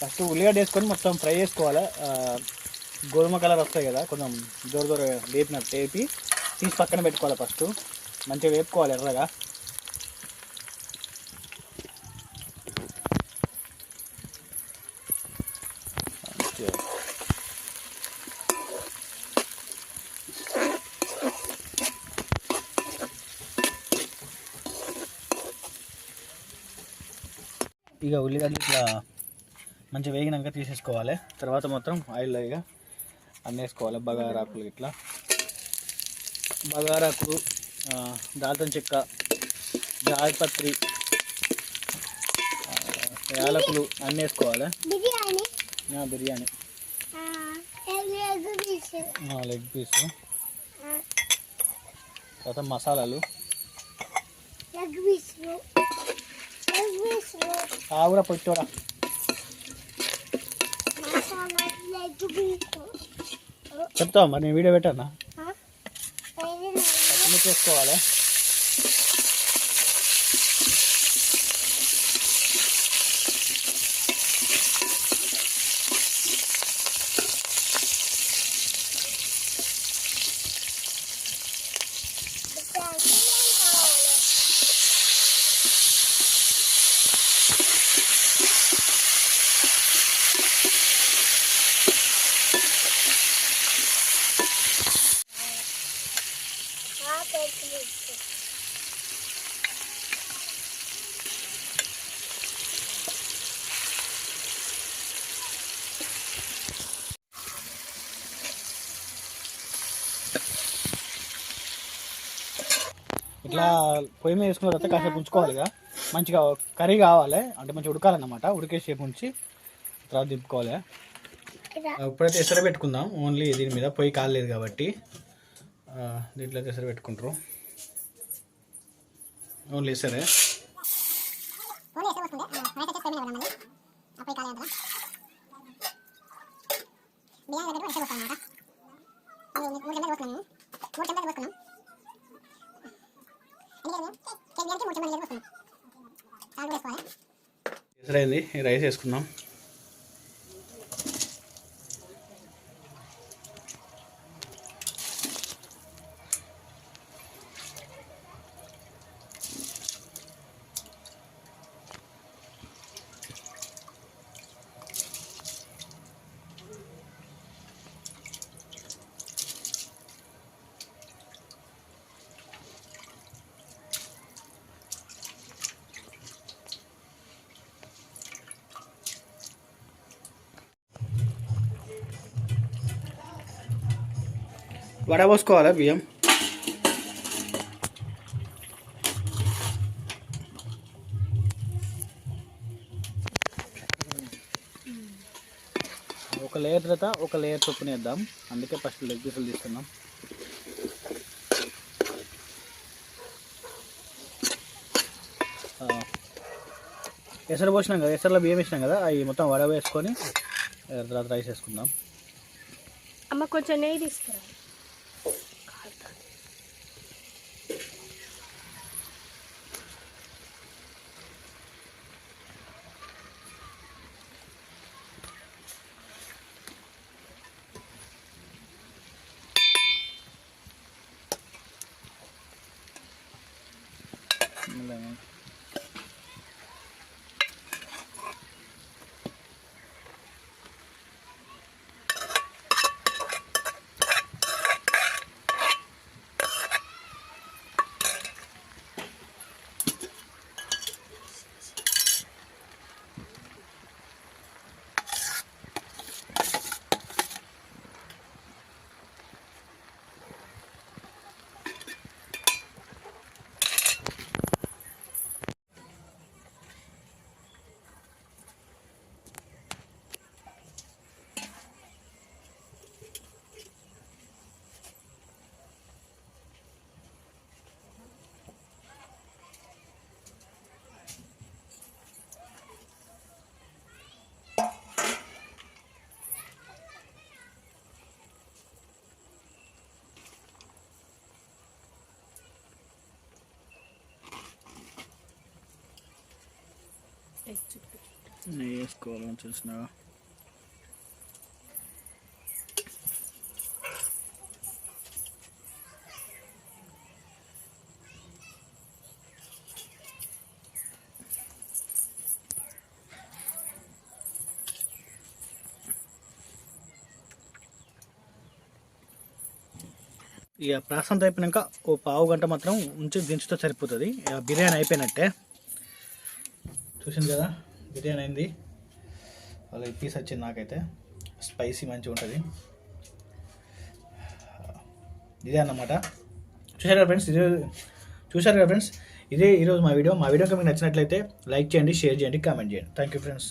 First ఉల్లిగడ్డ వేసుకొని మొత్తం ఫ్రై చేసుకోవాలి? గోధుమ కలర్ వస్తాయి కదా కొంచెం దూర దూర వేపినట్టు వేపి తీసి పక్కన పెట్టుకోవాలి ఫస్ట్. మంచిగా వేపుకోవాలి ఎర్రగా. ఇక ఉల్లిగడ్డ ఇట్లా మంచిగా వేగినాక తీసేసుకోవాలి. తర్వాత మొత్తం ఆయిల్ ఇక అన్నీ వేసుకోవాలి బగారాకులు ఇట్లా బగారాకులు దాల్చిన చెక్క జాయిపత్రి యాలకులు అన్నీ వేసుకోవాలి బిర్యానీ. Leg piece. తర్వాత మసాలాలు. ఆవురా పొట్టోరా ఎగ్ పీస్ చెప్తావా మరి? నేను వీడియో పెట్టానా? పచ్చిమిర్చి వేసుకోవాలి ఇట్లా పొయ్యి మీద వేసుకున్న తర్వాత కాసేపు ఉంచుకోవాలి ఇక మంచిగా కర్రీ కావాలి. అంటే మంచిగా ఉడకాలన్నమాట. ఉడికేసేపు ఉంచి తర్వాత దింపుకోవాలి. ఇప్పుడైతే ఎసరు పెట్టుకుందాం. ఓన్లీ దీని మీద పొయ్యి కాలేదు కాబట్టి. దీంట్లో అయితే ఎసరు పెట్టుకుంటారు. ఓన్లీ ఎసరే. ఎసరైంది రైస్ వేసుకుందాం. వడ పోసుకోవాలా బియ్యం? ఒక లేయర్ తర్వాత ఒక లేయర్ చొప్పున వేద్దాం. అందుకే ఫస్ట్ లెగ్ పీసులు తీసుకుందాం. ఆ, ఎసరు పోసినాం కదా ఎసరులో బియ్యం వేసినాం కదా అవి మొత్తం వడ వేసుకొని తర్వాత రైస్ వేసుకుందాం. అమ్మ కొంచెం నెయ్యి తీసుకురా. lang. వేసుకోవాలని చూసిన ఇక ప్రాసం అయిపోయినాక ఓ పావు గంట మాత్రం ఉంచి దించుతో సరిపోతుంది. ఇక బిర్యానీ అయిపోయినట్టే. చూసింది కదా? బిర్యానీ అయింది. వాళ్ళ పీస్ వచ్చింది నాకైతే. స్పైసీ మంచిగా ఉంటుంది. ఇదే అన్నమాట. చూశారు కదా ఫ్రెండ్స్? ఇదే చూశారు కదా ఫ్రెండ్స్? ఇదే ఈరోజు మా వీడియో. మా వీడియో మీకు నచ్చినట్లయితే లైక్ చేయండి షేర్ చేయండి కామెంట్ చేయండి. Thank you friends